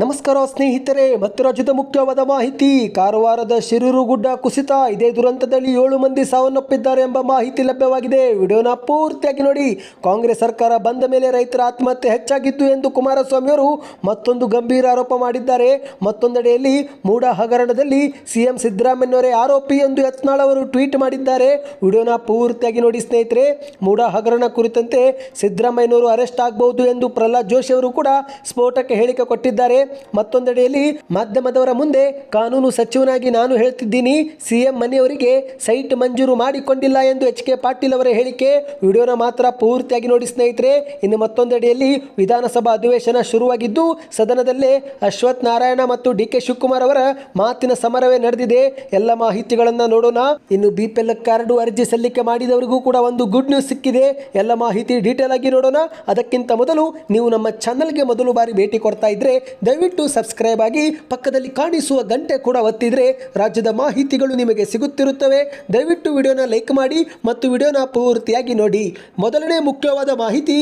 ನಮಸ್ಕಾರ ಸ್ನೇಹಿತರೆ, ಮತ್ತು ರಾಜ್ಯದ ಮುಖ್ಯವಾದ ಮಾಹಿತಿ, ಕಾರವಾರದ ಶಿರೂರು ಗುಡ್ಡ ಕುಸಿತ, ಇದೇ ದುರಂತದಲ್ಲಿ ಏಳು ಮಂದಿ ಸಾವನ್ನಪ್ಪಿದ್ದಾರೆ ಎಂಬ ಮಾಹಿತಿ ಲಭ್ಯವಾಗಿದೆ. ವಿಡಿಯೋನ ಪೂರ್ತಿಯಾಗಿ ನೋಡಿ, ಕಾಂಗ್ರೆಸ್ ಸರ್ಕಾರ ಬಂದ ಮೇಲೆ ರೈತರ ಆತ್ಮಹತ್ಯೆ ಹೆಚ್ಚಾಗಿತ್ತು ಎಂದು ಕುಮಾರಸ್ವಾಮಿ ಅವರು ಮತ್ತೊಂದು ಗಂಭೀರ ಆರೋಪ ಮಾಡಿದ್ದಾರೆ. ಮತ್ತೊಂದೆಡೆಯಲ್ಲಿ ಮೂಡ ಹಗರಣದಲ್ಲಿ ಸಿಎಂ ಸಿದ್ದರಾಮಯ್ಯವರೇ ಆರೋಪಿ ಎಂದು ಯತ್ನಾಳ್ ಅವರು ಟ್ವೀಟ್ ಮಾಡಿದ್ದಾರೆ. ವಿಡಿಯೋನ ಪೂರ್ತಿಯಾಗಿ ನೋಡಿ ಸ್ನೇಹಿತರೆ, ಮೂಡ ಹಗರಣ ಕುರಿತಂತೆ ಸಿದ್ದರಾಮಯ್ಯನವರು ಅರೆಸ್ಟ್ ಆಗಬಹುದು ಎಂದು ಪ್ರಹ್ಲಾದ್ ಜೋಶಿ ಅವರು ಕೂಡ ಸ್ಫೋಟಕ್ಕೆ ಹೇಳಿಕೆ ಕೊಟ್ಟಿದ್ದಾರೆ. ಮತ್ತೊಂದೆಡೆಯಲ್ಲಿ ಮಾಧ್ಯಮದವರ ಮುಂದೆ ಕಾನೂನು ಸಚಿವನಾಗಿ ನಾನು ಹೇಳ್ತಿದ್ದೀನಿ, ಸಿಎಂ ಮನೆಯವರಿಗೆ ಸೈಟ್ ಮಂಜೂರು ಮಾಡಿಕೊಂಡಿಲ್ಲ ಎಂದು ಎಚ್ ಕೆ ಪಾಟೀಲ್ ಅವರ ಹೇಳಿಕೆ ವಿಡಿಯೋನ ಮಾತ್ರ ಪೂರ್ತಿಯಾಗಿ ನೋಡಿ ಸ್ನೇಹಿತರೆ, ಇನ್ನು ಮತ್ತೊಂದೆಡೆಯಲ್ಲಿ ವಿಧಾನಸಭಾ ಅಧಿವೇಶನ ಶುರುವಾಗಿದ್ದು, ಸದನದಲ್ಲೇ ಅಶ್ವಥ್ ನಾರಾಯಣ ಮತ್ತು ಡಿ ಕೆ ಶಿವಕುಮಾರ್ ಅವರ ಮಾತಿನ ಸಮರವೇ ನಡೆದಿದೆ. ಎಲ್ಲ ಮಾಹಿತಿಗಳನ್ನ ನೋಡೋಣ. ಇನ್ನು ಬಿಪಿಎಲ್ ಕಾರ್ಡ್ ಅರ್ಜಿ ಸಲ್ಲಿಕೆ ಮಾಡಿದವರಿಗೂ ಕೂಡ ಒಂದು ಗುಡ್ ನ್ಯೂಸ್ ಸಿಕ್ಕಿದೆ. ಎಲ್ಲ ಮಾಹಿತಿ ಡೀಟೇಲ್ ಆಗಿ ನೋಡೋಣ. ಅದಕ್ಕಿಂತ ಮೊದಲು ನೀವು ನಮ್ಮ ಚಾನಲ್ಗೆ ಮೊದಲು ಬಾರಿ ಭೇಟಿ ಕೊಡ್ತಾ ಇದ್ರೆ ದಯವಿಟ್ಟು ಸಬ್ಸ್ಕ್ರೈಬ್ ಆಗಿ ಪಕ್ಕದಲ್ಲಿ ಕಾಣಿಸುವ ಗಂಟೆ ಕೂಡ ಒತ್ತಿದ್ರೆ ರಾಜ್ಯದ ಮಾಹಿತಿಗಳು ನಿಮಗೆ ಸಿಗುತ್ತಿರುತ್ತವೆ. ದಯವಿಟ್ಟು ವಿಡಿಯೋನ ಲೈಕ್ ಮಾಡಿ ಮತ್ತು ವಿಡಿಯೋನ ಪೂರ್ತಿಯಾಗಿ ನೋಡಿ. ಮೊದಲನೇ ಮುಖ್ಯವಾದ ಮಾಹಿತಿ.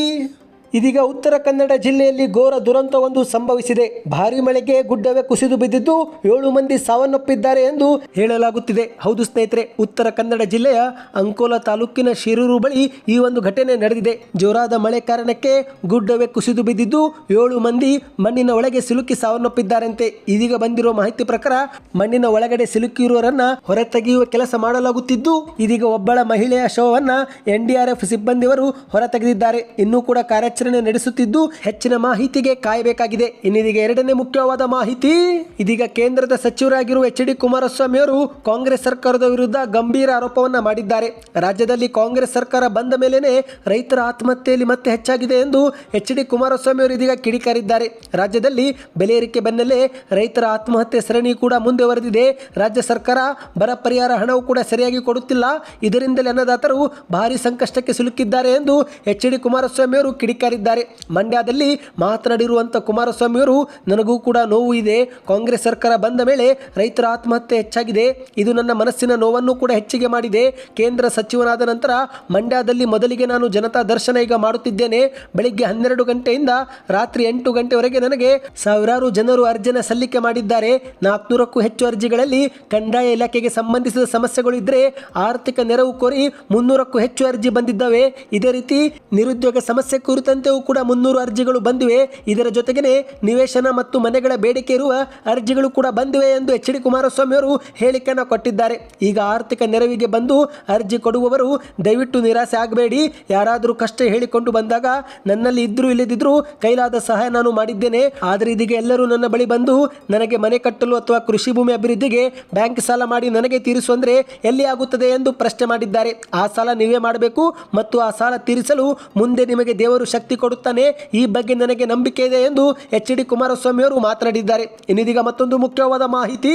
ಇದೀಗ ಉತ್ತರ ಕನ್ನಡ ಜಿಲ್ಲೆಯಲ್ಲಿ ಘೋರ ದುರಂತವೊಂದು ಸಂಭವಿಸಿದೆ. ಭಾರಿ ಮಳೆಗೆ ಗುಡ್ಡವೇ ಕುಸಿದು ಬಿದ್ದಿದ್ದು ಏಳು ಮಂದಿ ಸಾವನ್ನಪ್ಪಿದ್ದಾರೆ ಎಂದು ಹೇಳಲಾಗುತ್ತಿದೆ. ಹೌದು ಸ್ನೇಹಿತರೆ, ಉತ್ತರ ಕನ್ನಡ ಜಿಲ್ಲೆಯ ಅಂಕೋಲ ತಾಲೂಕಿನ ಶಿರೂರು ಬಳಿ ಈ ಒಂದು ಘಟನೆ ನಡೆದಿದೆ. ಜೋರಾದ ಮಳೆ ಕಾರಣಕ್ಕೆ ಗುಡ್ಡವೇ ಕುಸಿದು ಬಿದ್ದಿದ್ದು ಏಳು ಮಂದಿ ಮಣ್ಣಿನ ಒಳಗೆ ಸಿಲುಕಿ ಸಾವನ್ನಪ್ಪಿದ್ದಾರಂತೆ. ಇದೀಗ ಬಂದಿರುವ ಮಾಹಿತಿ ಪ್ರಕಾರ ಮಣ್ಣಿನ ಒಳಗಡೆ ಸಿಲುಕಿರುವವರನ್ನ ಹೊರತೆಗೆಯುವ ಕೆಲಸ ಮಾಡಲಾಗುತ್ತಿದ್ದು, ಇದೀಗ ಒಬ್ಬಳ ಮಹಿಳೆಯ ಶವವನ್ನ ಎನ್ಡಿಆರ್ಎಫ್ ಸಿಬ್ಬಂದಿಯವರು ಹೊರತೆಗೆದಿದ್ದಾರೆ. ಇನ್ನೂ ಕೂಡ ಕಾರ್ಯಾಚರಣೆ ನಡೆಸುತ್ತಿದ್ದು ಹೆಚ್ಚಿನ ಮಾಹಿತಿಗೆ ಕಾಯಬೇಕಾಗಿದೆ. ಇನ್ನಿದೀಗ ಎರಡನೇ ಮುಖ್ಯವಾದ ಮಾಹಿತಿ, ಇದೀಗ ಕೇಂದ್ರದ ಸಚಿವರಾಗಿರುವ ಎಚ್ ಡಿ ಕುಮಾರಸ್ವಾಮಿ ಅವರು ಕಾಂಗ್ರೆಸ್ ಸರ್ಕಾರದ ವಿರುದ್ಧ ಗಂಭೀರ ಆರೋಪವನ್ನ ಮಾಡಿದ್ದಾರೆ. ರಾಜ್ಯದಲ್ಲಿ ಕಾಂಗ್ರೆಸ್ ಸರ್ಕಾರ ಬಂದ ಮೇಲೇನೆ ರೈತರ ಆತ್ಮಹತ್ಯೆಯಲ್ಲಿ ಮತ್ತೆ ಹೆಚ್ಚಾಗಿದೆ ಎಂದು ಎಚ್ ಡಿ ಕುಮಾರಸ್ವಾಮಿ ಅವರು ಇದೀಗ ಕಿಡಿಕಾರಿದ್ದಾರೆ. ರಾಜ್ಯದಲ್ಲಿ ಬೆಲೆ ಏರಿಕೆ ಬೆನ್ನಲ್ಲೇ ರೈತರ ಆತ್ಮಹತ್ಯೆ ಸರಣಿ ಕೂಡ ಮುಂದುವರೆದಿದೆ ರಾಜ್ಯ ಸರ್ಕಾರ ಬರ ಪರಿಹಾರ ಹಣವು ಕೂಡ ಸರಿಯಾಗಿ ಕೊಡುತ್ತಿಲ್ಲ. ಇದರಿಂದಲೇ ಅನ್ನದಾತರು ಭಾರಿ ಸಂಕಷ್ಟಕ್ಕೆ ಸಿಲುಕಿದ್ದಾರೆ ಎಂದು ಎಚ್ ಡಿ ಕುಮಾರಸ್ವಾಮಿ ಅವರು ಕಿಡಿಕಾರಿದ್ದಾರೆ ಮಂಡ್ಯದಲ್ಲಿ ಮಾತನಾಡಿರುವಂಥ ಕುಮಾರಸ್ವಾಮಿ ಅವರು ನನಗೂ ಕೂಡ ನೋವು ಇದೆ. ಕಾಂಗ್ರೆಸ್ ಸರ್ಕಾರ ಬಂದ ಮೇಲೆ ರೈತರ ಆತ್ಮಹತ್ಯೆ ಹೆಚ್ಚಾಗಿದೆ. ಇದು ನನ್ನ ಮನಸ್ಸಿನ ನೋವನ್ನು ಕೂಡ ಹೆಚ್ಚಿಗೆ ಮಾಡಿದೆ. ಕೇಂದ್ರ ಸಚಿವನಾದ ನಂತರ ಮಂಡ್ಯದಲ್ಲಿ ಮೊದಲಿಗೆ ನಾನು ಜನತಾ ದರ್ಶನ ಈಗ ಮಾಡುತ್ತಿದ್ದೇನೆ. ಬೆಳಿಗ್ಗೆ ಹನ್ನೆರಡು ಗಂಟೆಯಿಂದ ರಾತ್ರಿ ಎಂಟು ಗಂಟೆವರೆಗೆ ನನಗೆ ಸಾವಿರಾರು ಜನರು ಅರ್ಜಿನ ಸಲ್ಲಿಕೆ ಮಾಡಿದ್ದಾರೆ. ನಾಲ್ಕುನೂರಕ್ಕೂ ಹೆಚ್ಚು ಅರ್ಜಿಗಳಲ್ಲಿ ಕಂದಾಯ ಇಲಾಖೆಗೆ ಸಂಬಂಧಿಸಿದ ಸಮಸ್ಯೆಗಳು ಇದ್ದರೆ ಆರ್ಥಿಕ ನೆರವು ಕೋರಿ ಮುನ್ನೂರಕ್ಕೂ ಹೆಚ್ಚು ಅರ್ಜಿ ಬಂದಿದ್ದಾವೆ. ಇದೇ ರೀತಿ ನಿರುದ್ಯೋಗ ಸಮಸ್ಯೆ ಕುರಿತಂತೆಯೂ ಕೂಡ ಮುನ್ನೂರು ಅರ್ಜಿಗಳು ಬಂದಿವೆ. ಇದರ ಜೊತೆಗೇನೆ ನಿವೇಶನ ಮತ್ತು ಮನೆಗಳ ಬೇಡಿಕೆ ಇರುವ ಅರ್ಜಿಗಳು ಕೂಡ ಬಂದಿವೆ ಎಂದು ಎಚ್ ಡಿ ಕುಮಾರಸ್ವಾಮಿ ಅವರು ಹೇಳಿಕೆಯನ್ನು ಕೊಟ್ಟಿದ್ದಾರೆ. ಈಗ ಆರ್ಥಿಕ ನೆರವಿಗೆ ಬಂದು ಅರ್ಜಿ ಕೊಡುವವರು ದಯವಿಟ್ಟು ನಿರಾಸೆ ಆಗಬೇಡಿ. ಯಾರಾದರೂ ಕಷ್ಟ ಹೇಳಿಕೊಂಡು ಬಂದಾಗ ನನ್ನಲ್ಲಿ ಇದ್ರೂ ಇಲ್ಲದಿದ್ರೂ ಕೈಲಾದ ಸಹಾಯ ನಾನು ಮಾಡಿದ್ದೇನೆ. ಆದರೆ ಇದೀಗ ಎಲ್ಲರೂ ನನ್ನ ಬಳಿ ಬಂದು ನನಗೆ ಮನೆ ಕಟ್ಟಲು ಅಥವಾ ಕೃಷಿ ಭೂಮಿ ಅಭಿವೃದ್ಧಿಗೆ ಬ್ಯಾಂಕ್ ಸಾಲ ಮಾಡಿ ನನಗೆ ತೀರಿಸು ಅಂದರೆ ಎಲ್ಲಿ ಆಗುತ್ತದೆ ಎಂದು ಪ್ರಶ್ನೆ ಮಾಡಿದ್ದಾರೆ. ಆ ಸಾಲ ನೀವೇ ಮಾಡಬೇಕು ಮತ್ತು ಆ ಸಾಲ ತೀರಿಸಲು ಮುಂದೆ ನಿಮಗೆ ದೇವರು ಶಕ್ತಿ ಕೊಡುತ್ತಾನೆ? ಈ ಬಗ್ಗೆ ನನಗೆ ನಂಬಿಕೆ ಇದೆ ಎಂದು ಎಚ್ ಡಿ ಕುಮಾರಸ್ವಾಮಿ ಅವರು ಮಾತನಾಡಿದ್ದಾರೆ. ಇನ್ನಿದೀಗ ಮತ್ತೊಂದು ಮುಖ್ಯವಾದ ಮಾಹಿತಿ.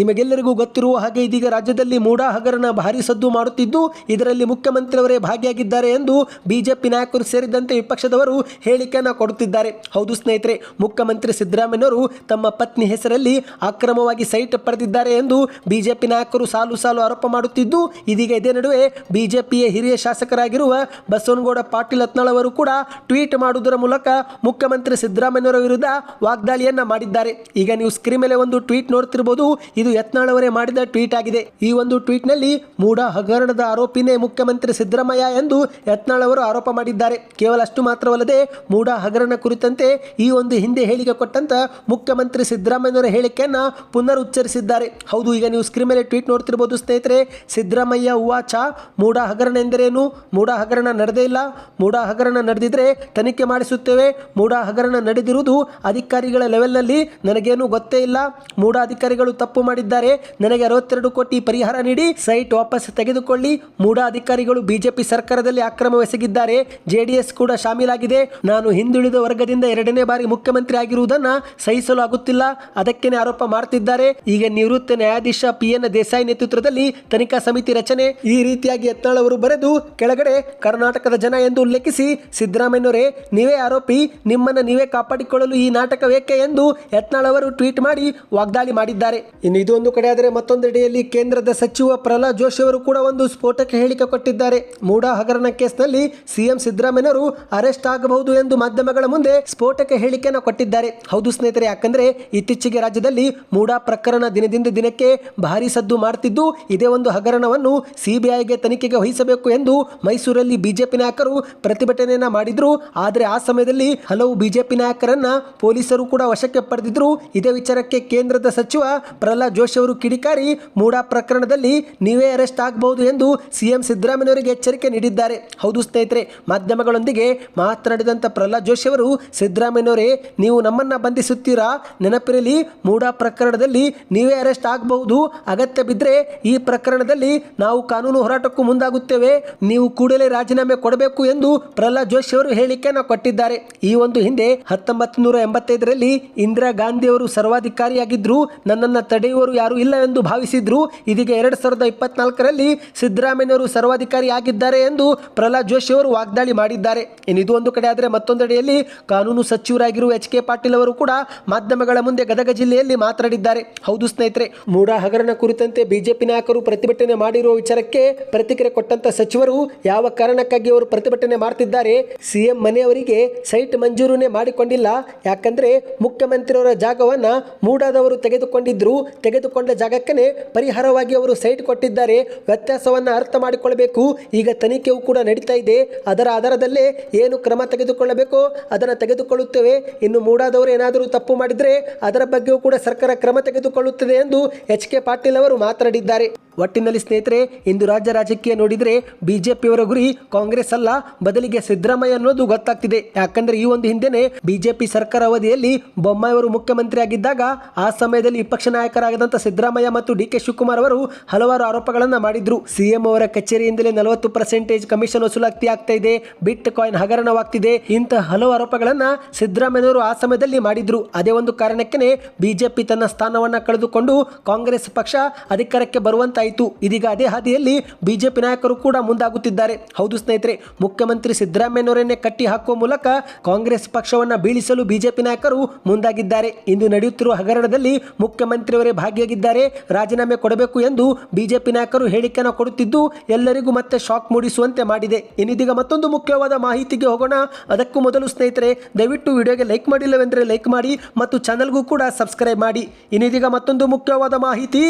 ನಿಮಗೆಲ್ಲರಿಗೂ ಗೊತ್ತಿರುವ ಹಾಗೆ ಇದೀಗ ರಾಜ್ಯದಲ್ಲಿ ಮೂಡಾ ಹಗರಣ ಭಾರಿ ಸದ್ದು ಮಾಡುತ್ತಿದ್ದು, ಇದರಲ್ಲಿ ಮುಖ್ಯಮಂತ್ರಿಯವರೇ ಭಾಗಿಯಾಗಿದ್ದಾರೆ ಎಂದು ಬಿಜೆಪಿ ನಾಯಕರು ಸೇರಿದಂತೆ ವಿಪಕ್ಷದವರು ಹೇಳಿಕೆಯನ್ನು ಕೊಡುತ್ತಿದ್ದಾರೆ. ಹೌದು ಸ್ನೇಹಿತರೆ, ಮುಖ್ಯಮಂತ್ರಿ ಸಿದ್ದರಾಮಯ್ಯವರು ತಮ್ಮ ಪತ್ನಿ ಹೆಸರಲ್ಲಿ ಅಕ್ರಮವಾಗಿ ಸೈಟ್ ಪಡೆದಿದ್ದಾರೆ ಎಂದು ಬಿಜೆಪಿ ನಾಯಕರು ಸಾಲು ಸಾಲು ಆರೋಪ ಮಾಡುತ್ತಿದ್ದು, ಇದೀಗ ಇದೇ ನಡುವೆ ಬಿಜೆಪಿಯ ಹಿರಿಯ ಶಾಸಕರಾಗಿರುವ ಬಸವನಗೌಡ ಪಾಟೀಲ್ ಅತ್ನಾಳ್ ಅವರು ಕೂಡ ಟ್ವೀಟ್ ಮಾಡುವುದರ ಮೂಲಕ ಮುಖ್ಯಮಂತ್ರಿ ಸಿದ್ದರಾಮಯ್ಯವರ ವಿರುದ್ಧ ವಾಗ್ದಾಳಿಯನ್ನ ಮಾಡಿದ್ದಾರೆ. ಈಗ ನೀವು ಸ್ಕ್ರೀನ್ ಮೇಲೆ ಒಂದು ಟ್ವೀಟ್ ನೋಡ್ತಿರಬಹುದು ಇದು ಯತ್ನಾಳ್ ಅವರೇ ಮಾಡಿದ ಟ್ವೀಟ್ ಆಗಿದೆ. ಈ ಒಂದು ಟ್ವೀಟ್ನಲ್ಲಿ ಮೂಡ ಹಗರಣದ ಆರೋಪಿನೇ ಮುಖ್ಯಮಂತ್ರಿ ಸಿದ್ದರಾಮಯ್ಯ ಎಂದು ಯತ್ನಾಳ್ ಅವರು ಆರೋಪ ಮಾಡಿದ್ದಾರೆ. ಕೇವಲ ಅಷ್ಟು ಮಾತ್ರವಲ್ಲದೆ ಮೂಡ ಹಗರಣ ಕುರಿತಂತೆ ಈ ಒಂದು ಹಿಂದೆ ಹೇಳಿಕೆ ಕೊಟ್ಟಂತ ಮುಖ್ಯಮಂತ್ರಿ ಸಿದ್ದರಾಮಯ್ಯವರ ಹೇಳಿಕೆಯನ್ನ ಪುನರ್ ಉಚ್ಚರಿಸಿದ್ದಾರೆ ಹೌದು, ಈಗ ನೀವು ಸ್ಕ್ರೀನ್ ಮೇಲೆ ಟ್ವೀಟ್ ನೋಡ್ತಿರಬಹುದು ಸ್ನೇಹಿತರೆ. ಸಿದ್ದರಾಮಯ್ಯ, ಉವಾಚ ಮೂಡ ಹಗರಣ ಎಂದರೇನು? ಮೂಡ ಹಗರಣ ನಡೆದೇ ಇಲ್ಲ. ಮೂಡ ಹಗರಣ ನಡೆದಿದ್ರೆ ತನಿಖೆ ಮಾಡಿಸುತ್ತೇವೆ. ಮೂಡ ಹಗರಣ ನಡೆದಿರುವುದು ಅಧಿಕಾರಿಗಳ ಲೆವೆಲ್ನಲ್ಲಿ ನನಗೇನು ಗೊತ್ತೇ ಇಲ್ಲ. ಮೂಡ ಅಧಿಕಾರಿಗಳು ತಪ್ಪು ಮಾಡಿದ್ದಾರೆ. ನನಗೆ ಅರವತ್ತೆರಡು ಕೋಟಿ ಪರಿಹಾರ ನೀಡಿ ಸೈಟ್ ವಾಪಸ್ ತೆಗೆದುಕೊಳ್ಳಿ. ಮೂಡ ಅಧಿಕಾರಿಗಳು ಬಿಜೆಪಿ ಸರ್ಕಾರದಲ್ಲಿ ಆಕ್ರಮವೆಸಗಿದ್ದಾರೆ ಜೆಡಿಎಸ್ ಕೂಡ ಶಾಮೀಲಾಗಿದೆ. ನಾನು ಹಿಂದುಳಿದ ವರ್ಗದಿಂದ ಎರಡನೇ ಬಾರಿ ಮುಖ್ಯಮಂತ್ರಿ ಆಗಿರುವುದನ್ನು ಸಹಿಸಲು ಆಗುತ್ತಿಲ್ಲ. ಅದಕ್ಕೇನೆ ಆರೋಪ ಮಾಡ್ತಿದ್ದಾರೆ. ಈಗ ನಿವೃತ್ತ ನ್ಯಾಯಾಧೀಶ ಪಿ ಎನ್ ದೇಸಾಯಿ ನೇತೃತ್ವದಲ್ಲಿ ತನಿಖಾ ಸಮಿತಿ ರಚನೆ. ಈ ರೀತಿಯಾಗಿ ಎತ್ತಾಳವರು ಬರೆದು ಕೆಳಗಡೆ ಕರ್ನಾಟಕದ ಜನ ಎಂದು ಉಲ್ಲೇಖಿಸಿ ಸಿದ್ದರಾಮಯ್ಯ ಸಿದ್ದರಾಮಯ್ಯನವರೇ ನೀವೇ ಆರೋಪಿ, ನಿಮ್ಮನ್ನು ನೀವೇ ಕಾಪಾಡಿಕೊಳ್ಳಲು ಈ ನಾಟಕವೇಕೆ ಎಂದು ಯತ್ನಾಳ್ ಅವರು ಟ್ವೀಟ್ ಮಾಡಿ ವಾಗ್ದಾಳಿ ಮಾಡಿದ್ದಾರೆ. ಇನ್ನು ಇದೊಂದು ಕಡೆ ಆದರೆ ಮತ್ತೊಂದೆಡೆಯಲ್ಲಿ ಕೇಂದ್ರದ ಸಚಿವ ಪ್ರಹ್ಲಾದ್ ಜೋಶಿ ಅವರು ಕೂಡ ಒಂದು ಸ್ಫೋಟಕ ಹೇಳಿಕೆ ಕೊಟ್ಟಿದ್ದಾರೆ. ಮೂಡಾ ಹಗರಣ ಕೇಸ್ನಲ್ಲಿ ಸಿಎಂ ಸಿದ್ದರಾಮಯ್ಯವರು ಅರೆಸ್ಟ್ ಆಗಬಹುದು ಎಂದು ಮಾಧ್ಯಮಗಳ ಮುಂದೆ ಸ್ಫೋಟಕ ಹೇಳಿಕೆಯನ್ನು ಕೊಟ್ಟಿದ್ದಾರೆ. ಹೌದು ಸ್ನೇಹಿತರೆ, ಯಾಕಂದ್ರೆ ಇತ್ತೀಚೆಗೆ ರಾಜ್ಯದಲ್ಲಿ ಮೂಡಾ ಪ್ರಕರಣ ದಿನದಿಂದ ದಿನಕ್ಕೆ ಭಾರಿ ಸದ್ದು ಮಾಡ್ತಿದ್ದು, ಇದೇ ಒಂದು ಹಗರಣವನ್ನು ಸಿಬಿಐಗೆ ತನಿಖೆಗೆ ವಹಿಸಬೇಕು ಎಂದು ಮೈಸೂರಲ್ಲಿ ಬಿಜೆಪಿ ನಾಯಕರು ಪ್ರತಿಭಟನೆಯನ್ನ ಮಾಡಿದ್ರು. ಆದರೆ ಆ ಸಮಯದಲ್ಲಿ ಹಲವು ಬಿಜೆಪಿ ನಾಯಕರನ್ನ ಪೊಲೀಸರು ಕೂಡ ವಶಕ್ಕೆ ಪಡೆದಿದ್ರು. ಇದೇ ವಿಚಾರಕ್ಕೆ ಕೇಂದ್ರದ ಸಚಿವ ಪ್ರಹ್ಲಾದ್ ಜೋಶಿ ಅವರು ಕಿಡಿಕಾರಿ, ಮೂಡಾ ಪ್ರಕರಣದಲ್ಲಿ ನೀವೇ ಅರೆಸ್ಟ್ ಆಗಬಹುದು ಎಂದು ಸಿಎಂ ಸಿದ್ದರಾಮಯ್ಯವರಿಗೆ ಎಚ್ಚರಿಕೆ ನೀಡಿದ್ದಾರೆ. ಹೌದು ಸ್ನೇಹಿತರೆ, ಮಾಧ್ಯಮಗಳೊಂದಿಗೆ ಮಾತನಾಡಿದಂಥ ಪ್ರಹ್ಲಾದ್ ಜೋಶಿ ಅವರು ಸಿದ್ದರಾಮಯ್ಯವರೇ ನೀವು ನಮ್ಮನ್ನ ಬಂಧಿಸುತ್ತೀರಾ? ನೆನಪಿರಲಿ, ಮೂಡಾ ಪ್ರಕರಣದಲ್ಲಿ ನೀವೇ ಅರೆಸ್ಟ್ ಆಗಬಹುದು. ಅಗತ್ಯ ಬಿದ್ದರೆ ಈ ಪ್ರಕರಣದಲ್ಲಿ ನಾವು ಕಾನೂನು ಹೋರಾಟಕ್ಕೂ ಮುಂದಾಗುತ್ತೇವೆ. ನೀವು ಕೂಡಲೇ ರಾಜೀನಾಮೆ ಕೊಡಬೇಕು ಎಂದು ಪ್ರಹ್ಲಾದ್ ಜೋಶಿ ಅವರು ಹೇಳಿಕೆಯನ್ನು ಕೊಟ್ಟಿದ್ದಾರೆ. ಈ ಒಂದು ಹಿಂದೆ ಹತ್ತೊಂಬತ್ತು ನೂರ ಎಂಬತ್ತೈದರಲ್ಲಿ ಇಂದಿರಾ ಗಾಂಧಿ ಅವರು ಸರ್ವಾಧಿಕಾರಿಯಾಗಿದ್ರು ನನ್ನನ್ನು ತಡೆಯುವರು ಯಾರು ಇಲ್ಲ ಎಂದು ಭಾವಿಸಿದ್ರು. ಇದೀಗ ಎರಡು ಸಾವಿರದ ಇಪ್ಪತ್ನಾಲ್ಕರಲ್ಲಿ ಸಿದ್ದರಾಮಯ್ಯವರು ಸರ್ವಾಧಿಕಾರಿ ಆಗಿದ್ದಾರೆ ಎಂದು ಪ್ರಹ್ಲಾದ್ ಜೋಶಿ ಅವರು ವಾಗ್ದಾಳಿ ಮಾಡಿದ್ದಾರೆ. ಇನ್ನು ಇದು ಒಂದು ಕಡೆ ಆದರೆ ಮತ್ತೊಂದೆಡೆಯಲ್ಲಿ ಕಾನೂನು ಸಚಿವರಾಗಿರುವ ಎಚ್ ಕೆ ಪಾಟೀಲ್ ಅವರು ಕೂಡ ಮಾಧ್ಯಮಗಳ ಮುಂದೆ ಗದಗ ಜಿಲ್ಲೆಯಲ್ಲಿ ಮಾತನಾಡಿದ್ದಾರೆ. ಹೌದು ಸ್ನೇಹಿತರೆ ಮೂಡ ಹಗರಣ ಕುರಿತಂತೆ ಬಿಜೆಪಿ ನಾಯಕರು ಪ್ರತಿಭಟನೆ ಮಾಡಿರುವ ವಿಚಾರಕ್ಕೆ ಪ್ರತಿಕ್ರಿಯೆ ಕೊಟ್ಟಂತ ಸಚಿವರು ಯಾವ ಕಾರಣಕ್ಕಾಗಿ ಅವರು ಪ್ರತಿಭಟನೆ ಮಾಡ್ತಿದ್ದಾರೆ? ಸಿಎಂ ಮನೆಯವರಿಗೆ ಸೈಟ್ ಮಂಜೂರನೇ ಮಾಡಿಕೊಂಡಿಲ್ಲ. ಯಾಕಂದರೆ ಮುಖ್ಯಮಂತ್ರಿಯವರ ಜಾಗವನ್ನು ಮೂಡಾದವರು ತೆಗೆದುಕೊಂಡಿದ್ದರು ತೆಗೆದುಕೊಂಡ ಜಾಗಕ್ಕೇ ಪರಿಹಾರವಾಗಿ ಅವರು ಸೈಟ್ ಕೊಟ್ಟಿದ್ದಾರೆ. ವ್ಯತ್ಯಾಸವನ್ನು ಅರ್ಥ ಮಾಡಿಕೊಳ್ಳಬೇಕು ಈಗ ತನಿಖೆಯೂ ಕೂಡ ನಡೀತಾ ಇದೆ. ಅದರ ಆಧಾರದಲ್ಲೇ ಏನು ಕ್ರಮ ತೆಗೆದುಕೊಳ್ಳಬೇಕೋ ಅದನ್ನು ತೆಗೆದುಕೊಳ್ಳುತ್ತೇವೆ. ಇನ್ನು ಮೂಡಾದವರು ಏನಾದರೂ ತಪ್ಪು ಮಾಡಿದರೆ ಅದರ ಬಗ್ಗೆಯೂ ಕೂಡ ಸರ್ಕಾರ ಕ್ರಮ ತೆಗೆದುಕೊಳ್ಳುತ್ತದೆ ಎಂದು ಎಚ್ ಕೆ ಪಾಟೀಲ್ ಅವರು ಮಾತನಾಡಿದ್ದಾರೆ. ಒಟ್ಟಿನಲ್ಲಿ ಸ್ನೇಹಿತರೆ, ಇಂದು ರಾಜ್ಯ ರಾಜಕೀಯ ನೋಡಿದರೆ ಬಿಜೆಪಿಯವರ ಗುರಿ ಕಾಂಗ್ರೆಸ್ ಅಲ್ಲ, ಬದಲಿಗೆ ಸಿದ್ದರಾಮಯ್ಯ ಅನ್ನೋದು ಗೊತ್ತಾಗ್ತಿದೆ. ಯಾಕಂದ್ರೆ ಈ ಒಂದು ಹಿಂದೆನೆ ಬಿಜೆಪಿ ಸರ್ಕಾರ ಅವಧಿಯಲ್ಲಿ ಬೊಮ್ಮಾಯಿಯವರು ಮುಖ್ಯಮಂತ್ರಿ ಆಗಿದ್ದಾಗ ಆ ಸಮಯದಲ್ಲಿ ವಿಪಕ್ಷ ನಾಯಕರಾಗದಂತ ಸಿದ್ದರಾಮಯ್ಯ ಮತ್ತು ಡಿ ಕೆ ಶಿವಕುಮಾರ್ ಅವರು ಹಲವಾರು ಆರೋಪಗಳನ್ನು ಮಾಡಿದ್ರು. ಸಿಎಂ ಅವರ ಕಚೇರಿಯಿಂದಲೇ ನಲವತ್ತು ಪರ್ಸೆಂಟೇಜ್ ಕಮಿಷನ್ ವಸೂಲಾತಿ ಆಗ್ತಾ ಇದೆ ಬಿಟ್ ಕಾಯಿನ್ ಹಗರಣವಾಗ್ತಿದೆ ಇಂತಹ ಹಲವು ಆರೋಪಗಳನ್ನ ಸಿದ್ದರಾಮಯ್ಯವರು ಆ ಸಮಯದಲ್ಲಿ ಮಾಡಿದ್ರು. ಅದೇ ಒಂದು ಕಾರಣಕ್ಕೆ ಬಿಜೆಪಿ ತನ್ನ ಸ್ಥಾನವನ್ನ ಕಳೆದುಕೊಂಡು ಕಾಂಗ್ರೆಸ್ ಪಕ್ಷ ಅಧಿಕಾರಕ್ಕೆ ಬರುವಂತಾಯಿತು ಇದೀಗ ಅದೇ ಹಾದಿಯಲ್ಲಿ ಬಿಜೆಪಿ ನಾಯಕರು ಕೂಡ ಮುಂದಾಗುತ್ತಿದ್ದಾರೆ. ಹೌದು ಸ್ನೇಹಿತರೆ, ಮುಖ್ಯಮಂತ್ರಿ ಸಿದ್ದರಾಮಯ್ಯನವರನ್ನೇ ಕಟ್ಟಿ ಹಾಕುವ ಮೂಲಕ ಕಾಂಗ್ರೆಸ್ ಪಕ್ಷವನ್ನು ಬೀಳಿಸಲು ಬಿಜೆಪಿ ನಾಯಕರು ಮುಂದಾಗಿದ್ದಾರೆ. ಇಂದು ನಡೆಯುತ್ತಿರುವ ಹಗರಣದಲ್ಲಿ ಮುಖ್ಯಮಂತ್ರಿಯವರೇ ಭಾಗಿಯಾಗಿದ್ದಾರೆ. ರಾಜೀನಾಮೆ ಕೊಡಬೇಕು ಎಂದು ಬಿಜೆಪಿ ನಾಯಕರು ಹೇಳಿಕೆಯನ್ನು ಕೊಡುತ್ತಿದ್ದು, ಎಲ್ಲರಿಗೂ ಮತ್ತೆ ಶಾಕ್ ಮೂಡಿಸುವಂತೆ ಮಾಡಿದೆ. ಇನ್ನಿದೀಗ ಮತ್ತೊಂದು ಮುಖ್ಯವಾದ ಮಾಹಿತಿಗೆ ಹೋಗೋಣ. ಅದಕ್ಕೂ ಮೊದಲು ಸ್ನೇಹಿತರೆ, ದಯವಿಟ್ಟು ವಿಡಿಯೋಗೆ ಲೈಕ್ ಮಾಡಿಲ್ಲವೆಂದರೆ ಲೈಕ್ ಮಾಡಿ ಮತ್ತು ಚಾನಲ್ಗೂ ಕೂಡ ಸಬ್ಸ್ಕ್ರೈಬ್ ಮಾಡಿ. ಇನ್ನಿದೀಗ ಮತ್ತೊಂದು ಮುಖ್ಯವಾದ ಮಾಹಿತಿ.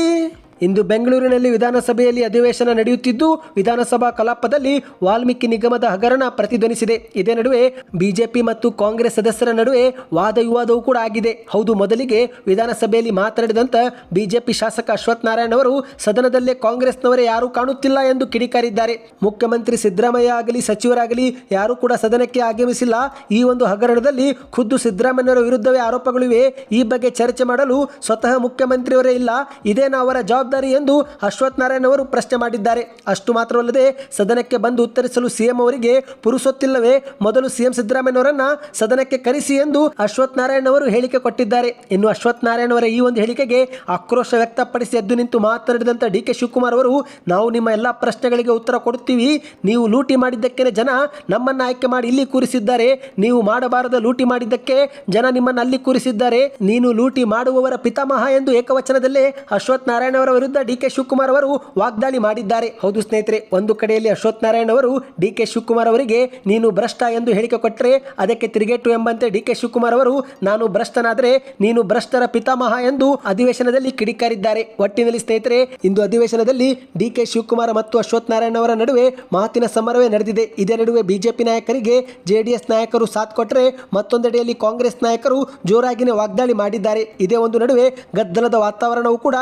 ಇಂದು ಬೆಂಗಳೂರಿನಲ್ಲಿ ವಿಧಾನಸಭೆಯಲ್ಲಿ ಅಧಿವೇಶನ ನಡೆಯುತ್ತಿದ್ದು, ವಿಧಾನಸಭಾ ಕಲಾಪದಲ್ಲಿ ವಾಲ್ಮೀಕಿ ನಿಗಮದ ಹಗರಣ ಪ್ರತಿಧ್ವನಿಸಿದೆ. ಇದೇ ನಡುವೆ ಬಿಜೆಪಿ ಮತ್ತು ಕಾಂಗ್ರೆಸ್ ಸದಸ್ಯರ ನಡುವೆ ವಾದ ವಿವಾದವೂ ಕೂಡ ಆಗಿದೆ. ಹೌದು, ಮೊದಲಿಗೆ ವಿಧಾನಸಭೆಯಲ್ಲಿ ಮಾತನಾಡಿದಂತ ಬಿಜೆಪಿ ಶಾಸಕ ಅಶ್ವಥ್ ನಾರಾಯಣ್ ಅವರು, ಸದನದಲ್ಲೇ ಕಾಂಗ್ರೆಸ್ನವರೇ ಯಾರೂ ಕಾಣುತ್ತಿಲ್ಲ ಎಂದು ಕಿಡಿಕಾರಿದ್ದಾರೆ. ಮುಖ್ಯಮಂತ್ರಿ ಸಿದ್ದರಾಮಯ್ಯ ಆಗಲಿ, ಸಚಿವರಾಗಲಿ ಯಾರೂ ಕೂಡ ಸದನಕ್ಕೆ ಆಗಮಿಸಿಲ್ಲ. ಈ ಒಂದು ಹಗರಣದಲ್ಲಿ ಖುದ್ದು ಸಿದ್ದರಾಮಯ್ಯರ ವಿರುದ್ಧವೇ ಆರೋಪಗಳಿವೆ. ಈ ಬಗ್ಗೆ ಚರ್ಚೆ ಮಾಡಲು ಸ್ವತಃ ಮುಖ್ಯಮಂತ್ರಿಯವರೇ ಇಲ್ಲ. ಇದೇನ ಅವರ ಜವಾಬ್ದಾರಿ ಎಂದು ಅಶ್ವಥ್ ನಾರಾಯಣ್ ಅವರು ಪ್ರಶ್ನೆ ಮಾಡಿದ್ದಾರೆ. ಅಷ್ಟು ಮಾತ್ರವಲ್ಲದೆ ಸದನಕ್ಕೆ ಬಂದು ಉತ್ತರಿಸಲು ಸಿಎಂ ಅವರಿಗೆ ಪುರುಸೊತ್ತಿಲ್ಲವೇ ಮೊದಲು ಸಿಎಂ ಸಿದ್ದರಾಮಯ್ಯನವರನ್ನ ಸದನಕ್ಕೆ ಕರೆಸಿ ಎಂದು ಅಶ್ವಥ್ ನಾರಾಯಣ್ ಅವರು ಹೇಳಿಕೆ ಕೊಟ್ಟಿದ್ದಾರೆ. ಇನ್ನು ಅಶ್ವಥ್ ನಾರಾಯಣ್ ಅವರ ಈ ಒಂದು ಹೇಳಿಕೆಗೆ ಆಕ್ರೋಶ ವ್ಯಕ್ತಪಡಿಸಿ ಎದ್ದು ನಿಂತು ಮಾತನಾಡಿದಂಥ ಡಿ ಕೆ ಶಿವಕುಮಾರ್ ಅವರು, ನಾವು ನಿಮ್ಮ ಎಲ್ಲ ಪ್ರಶ್ನೆಗಳಿಗೆ ಉತ್ತರ ಕೊಡುತ್ತೀವಿ ನೀವು ಲೂಟಿ ಮಾಡಿದ್ದಕ್ಕೆ ಜನ ನಮ್ಮನ್ನ ಆಯ್ಕೆ ಮಾಡಿ ಇಲ್ಲಿ ಕೂರಿಸಿದ್ದಾರೆ, ನೀವು ಮಾಡಬಾರದ ಲೂಟಿ ಮಾಡಿದ್ದಕ್ಕೆ ಜನ ನಿಮ್ಮನ್ನು ಅಲ್ಲಿ ಕೂರಿಸಿದ್ದಾರೆ, ನೀನು ಲೂಟಿ ಮಾಡುವವರ ಪಿತಾಮಹ ಎಂದು ಏಕವಚನದಲ್ಲೇ ಅಶ್ವಥ್ ನಾರಾಯಣ ಅವರ ವಿರುದ್ಧ ಡಿ ಕೆ ಶಿವಕುಮಾರ್ ಅವರು ವಾಗ್ದಾಳಿ ಮಾಡಿದ್ದಾರೆ. ಹೌದು ಸ್ನೇಹಿತರೆ, ಒಂದು ಕಡೆಯಲ್ಲಿ ಅಶ್ವಥ್ ನಾರಾಯಣ್ ಅವರು ಡಿ ಕೆ ಶಿವಕುಮಾರ್ ಅವರಿಗೆ ನೀನು ಭ್ರಷ್ಟ ಎಂದು ಹೇಳಿಕೆ ಕೊಟ್ಟರೆ ಅದಕ್ಕೆ ತಿರುಗೇಟು ಎಂಬಂತೆ ಡಿ ಕೆ ಶಿವಕುಮಾರ್ ಅವರು ನಾನು ಭ್ರಷ್ಟನಾದರೆ ನೀನು ಭ್ರಷ್ಟರ ಪಿತಾಮಹ ಎಂದು ಅಧಿವೇಶನದಲ್ಲಿ ಕಿಡಿಕಾರಿದ್ದಾರೆ. ಒಟ್ಟಿನಲ್ಲಿ ಸ್ನೇಹಿತರೆ, ಇಂದು ಅಧಿವೇಶನದಲ್ಲಿ ಡಿ ಕೆ ಶಿವಕುಮಾರ್ ಮತ್ತು ಅಶ್ವಥ್ ನಾರಾಯಣ್ ಅವರ ನಡುವೆ ಮಾತಿನ ಸಮರವೇ ನಡೆದಿದೆ. ಇದೇ ನಡುವೆ ಬಿಜೆಪಿ ನಾಯಕರಿಗೆ ಜೆಡಿಎಸ್ ನಾಯಕರು ಸಾಥ್ ಕೊಟ್ಟರೆ ಮತ್ತೊಂದೆಡೆಯಲ್ಲಿ ಕಾಂಗ್ರೆಸ್ ನಾಯಕರು ಜೋರಾಗಿನೇ ವಾಗ್ದಾಳಿ ಮಾಡಿದ್ದಾರೆ. ಇದೇ ಒಂದು ನಡುವೆ ಗದ್ದಲದ ವಾತಾವರಣವೂ ಕೂಡ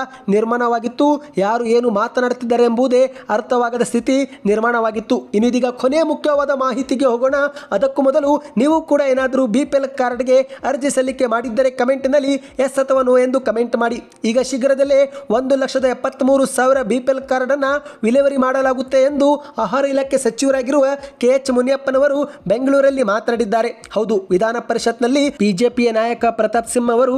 ನಿರ್ಮಾಣವಾಗಿತ್ತು. ಯಾರು ಏನು ಮಾತನಾಡುತ್ತಿದ್ದಾರೆ ಎಂಬುದೇ ಅರ್ಥವಾಗದ ಸ್ಥಿತಿ ನಿರ್ಮಾಣವಾಗಿತ್ತು. ಇನ್ನಿದೀಗ ಕೊನೆ ಮುಖ್ಯವಾದ ಮಾಹಿತಿಗೆ ಹೋಗೋಣ. ಅದಕ್ಕೂ ಮೊದಲು ನೀವು ಕೂಡ ಏನಾದರೂ ಬಿ ಪಿ ಎಲ್ ಕಾರ್ಡ್ಗೆ ಅರ್ಜಿ ಸಲ್ಲಿಕೆ ಮಾಡಿದ್ದರೆ ಕಮೆಂಟ್ನಲ್ಲಿ ಎಸ್ ಅಥವಾ ನೋ ಎಂದು ಕಮೆಂಟ್ ಮಾಡಿ. ಈಗ ಶೀಘ್ರದಲ್ಲೇ ಒಂದು ಲಕ್ಷದ ಎಪ್ಪತ್ತ್ಮೂರು ಸಾವಿರ ಬಿ ಪಿ ಎಲ್ ಕಾರ್ಡನ್ನು ವಿಲೇವರಿ ಮಾಡಲಾಗುತ್ತೆ ಎಂದು ಆಹಾರ ಇಲಾಖೆ ಸಚಿವರಾಗಿರುವ ಕೆ ಎಚ್ ಮುನಿಯಪ್ಪನವರು ಬೆಂಗಳೂರಲ್ಲಿ ಮಾತನಾಡಿದ್ದಾರೆ. ಹೌದು, ವಿಧಾನ ಪರಿಷತ್ನಲ್ಲಿ ಬಿಜೆಪಿಯ ನಾಯಕ ಪ್ರತಾಪ್ ಸಿಂಹ ಅವರು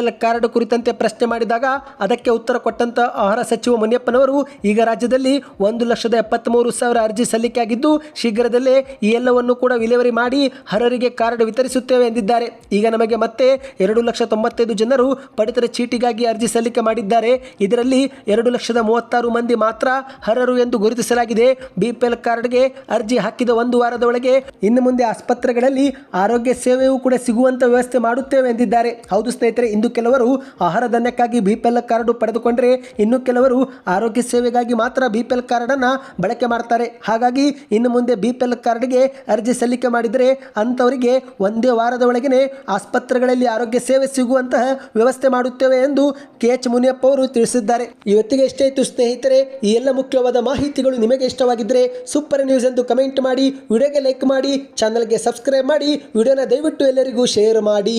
ಎಲ್ ಕಾರ್ಡ್ ಕುರಿತಂತೆ ಪ್ರಶ್ನೆ ಮಾಡಿದಾಗ ಅದಕ್ಕೆ ಉತ್ತರ ಕೊಟ್ಟಂತ ಆಹಾರ ಸಚಿವ ಮುನಿಯಪ್ಪನವರು ಈಗ ರಾಜ್ಯದಲ್ಲಿ ಒಂದು ಲಕ್ಷದ ಎಪ್ಪತ್ತ್ಮೂರು ಸಾವಿರ ಅರ್ಜಿ ಸಲ್ಲಿಕೆಯಾಗಿದ್ದು, ಶೀಘ್ರದಲ್ಲೇ ಈ ಎಲ್ಲವನ್ನು ಕೂಡ ವಿಲೇವರಿ ಮಾಡಿ ಹರರಿಗೆ ಕಾರ್ಡ್ ವಿತರಿಸುತ್ತೇವೆ ಎಂದಿದ್ದಾರೆ. ಈಗ ನಮಗೆ ಮತ್ತೆ ಎರಡು ಲಕ್ಷ ತೊಂಬತ್ತೈದು ಜನರು ಪಡಿತರ ಚೀಟಿಗಾಗಿ ಅರ್ಜಿ ಸಲ್ಲಿಕೆ ಮಾಡಿದ್ದಾರೆ. ಇದರಲ್ಲಿ ಎರಡು ಲಕ್ಷದ ಮೂವತ್ತಾರು ಮಂದಿ ಮಾತ್ರ ಹರರು ಎಂದು ಗುರುತಿಸಲಾಗಿದೆ. ಬಿಪಿಎಲ್ ಕಾರ್ಡ್ಗೆ ಅರ್ಜಿ ಹಾಕಿದ ಒಂದು ವಾರದ ಒಳಗೆ ಇನ್ನು ಮುಂದೆ ಆಸ್ಪತ್ರೆಗಳಲ್ಲಿ ಆರೋಗ್ಯ ಸೇವೆಯೂ ಕೂಡ ಸಿಗುವಂತ ವ್ಯವಸ್ಥೆ ಮಾಡುತ್ತೇವೆ ಎಂದಿದ್ದಾರೆ. ಹೌದು ಸ್ನೇಹಿತರೆ, ಇಂದು ಕೆಲವರು ಆಹಾರ ಧಾನ್ಯಕ್ಕಾಗಿ ಬಿಪಿಎಲ್ ಕಾರ್ಡ್ ಪಡೆದುಕೊಂಡರೆ ಇನ್ನು ಕೆಲವರು ಆರೋಗ್ಯ ಸೇವೆಗಾಗಿ ಮಾತ್ರ ಬಿ ಪಿ ಎಲ್ ಕಾರ್ಡನ್ನು ಬಳಕೆ ಮಾಡ್ತಾರೆ. ಹಾಗಾಗಿ ಇನ್ನು ಮುಂದೆ ಬಿ ಪಿ ಎಲ್ ಕಾರ್ಡ್ಗೆ ಅರ್ಜಿ ಸಲ್ಲಿಕೆ ಮಾಡಿದರೆ ಅಂಥವರಿಗೆ ಒಂದೇ ವಾರದ ಒಳಗೇ ಆಸ್ಪತ್ರೆಗಳಲ್ಲಿ ಆರೋಗ್ಯ ಸೇವೆ ಸಿಗುವಂತಹ ವ್ಯವಸ್ಥೆ ಮಾಡುತ್ತೇವೆ ಎಂದು ಕೆ ಎಚ್ ಮುನಿಯಪ್ಪ ಅವರು ತಿಳಿಸಿದ್ದಾರೆ. ಇವತ್ತಿಗೆ ಎಷ್ಟೇ ಇತ್ತು ಸ್ನೇಹಿತರೆ, ಈ ಎಲ್ಲ ಮುಖ್ಯವಾದ ಮಾಹಿತಿಗಳು ನಿಮಗೆ ಇಷ್ಟವಾಗಿದ್ದರೆ ಸೂಪರ್ ನ್ಯೂಸ್ ಎಂದು ಕಮೆಂಟ್ ಮಾಡಿ, ವಿಡಿಯೋಗೆ ಲೈಕ್ ಮಾಡಿ, ಚಾನಲ್ಗೆ ಸಬ್ಸ್ಕ್ರೈಬ್ ಮಾಡಿ, ವಿಡಿಯೋನ ದಯವಿಟ್ಟು ಎಲ್ಲರಿಗೂ ಶೇರ್ ಮಾಡಿ.